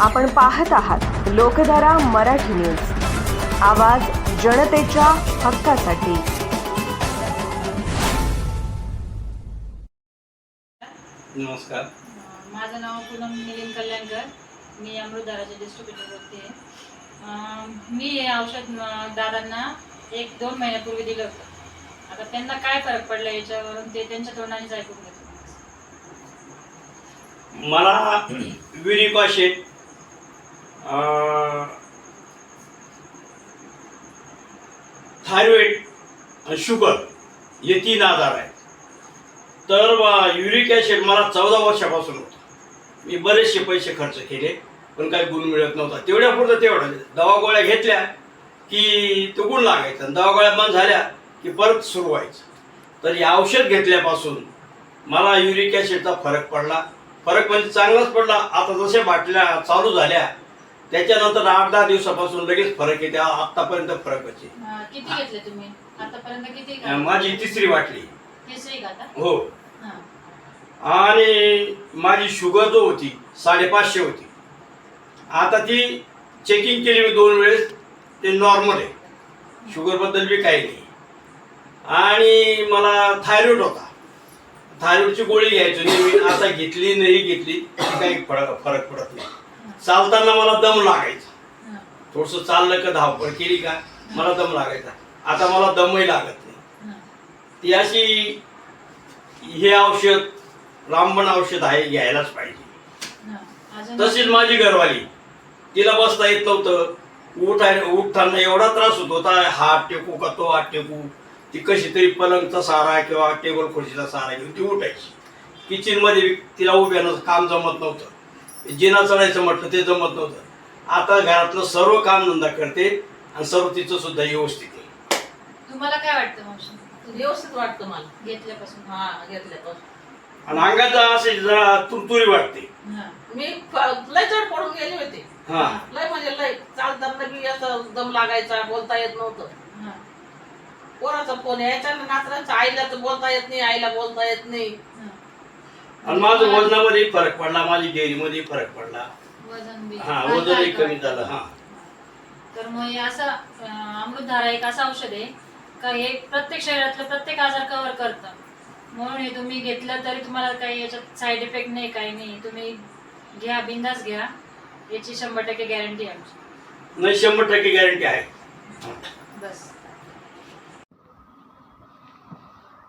आपण पाहत आहात लोकधारा मराठी न्यूज. आवाज जनतेच्या हक्कासाठी. नमस्कार. माझं नाव पूनम मिलिंद कल्याणकर. मी अमृतधाराचे डिस्ट्रीब्युटर बोलते आहे. मी हे औषध अं, दादांना एक दोन महिन्यापूर्वी दिलं होतं. आता त्यांना काय फरक पडला याच्यावरून ते त्यांच्या तोंडानेच ऐकून घेतो. मला विरिक थायरॉइड आणि शुगर हे तीन आजार आहेत. तर युरिक ॲसिड मला चौदा वर्षापासून होतं. मी बरेचसे पैसे खर्च केले पण काही गुण मिळत नव्हता. तेवढ्या पुरतं तेवढं. दवा गोळ्या घेतल्या की तो गुण लागायचा. आणि दवा गोळ्या बंद झाल्या की परत सुरू व्हायचं. तर हे औषध घेतल्यापासून मला युरिक ॲसिडचा फरक पडला. फरक म्हणजे चांगलाच पडला. आता जशा बाटल्या चालू झाल्या त्याच्यानंतर आठ दहा दिवसापासून लगेच फरक येते. आ- आत्तापर्यंत फरक आहे अं, किती घेतले तुम्ही? आतापर्यंत किती माझी तिसरी बाटली तिसरी का आता? हो. हां. आणि माझी शुगर जो होती साडेपाचशे होती. आता ती चेकिंग केली मी दोन वेळेस ते नॉर्मल आहे. शुगरबद्दल बी काही नाही. आणि मला थायरॉइड होता. थायरॉइडची गोळी घ्यायची नेहमी आता घेतली नाही घेतली काही फरक फरक पडत नाही. चालताना मला दम लागायचा. थोडस चाललं का धावपळ केली का मला दम लागायचा. आता मला दमही लागत नाही. ती अशी हे औषध रामबण औषध आहे घ्यायलाच पाहिजे. तशीच माझी घरवाली. तिला बसता येत नव्हतं. उठाय उठताना एवढा त्रास होत होता. हात टेकू का तो हात टेकू ती कशी तरी पलंगचा सहारा किंवा टेबल खुर्चीचा सहारा घेऊन ती उठायची. किचनमध्ये तिला उभ्यानं काम जमत नव्हतं. जिना चढायचं म्हटलं ते जमत नव्हतं. आता घरातलं सर्व काम धंदा करते आणि सर्व तिचं सुद्धा व्यवस्थित आहे. तुम्हाला काय वाटतं मावशी? व्यवस्थित वाटतं मला. घेतल्यापासून. हा घेतल्यापासून. आणि अंगात असे जरा तुरतुरी वाटते. हां. मी फ- लय चढ पडून गेले होते. हा. लय म्हणजे लय चालताना बी असं दम लागायचा बोलता येत नव्हतं. हां. कोणाचा फोन यायचा ना नातरांच्या आईला तर बोलता येत नाही आईला बोलता येत नाही. हां. आणि माझं वजनामध्ये फरक पडला माझी डेअरीमध्ये फरक पडला. वजन बी. हा वजनही कमी. झालं हा. तर मग हे असं अं, अमृतधारा एक असं औषध आहे. का हे प्रत्येक शरीरातलं प्रत्येक आजार कव्हर करतं. म्हणून हे तुम्ही घेतलं तरी तुम्हाला काही याच्यात साईड इफेक्ट नाही काही नाही. तुम्ही घ्या बिंदास घ्या. याची शंभर टक्के गॅरंटी आहे आमची. नाही शंभर टक्के गॅरंटी आहे.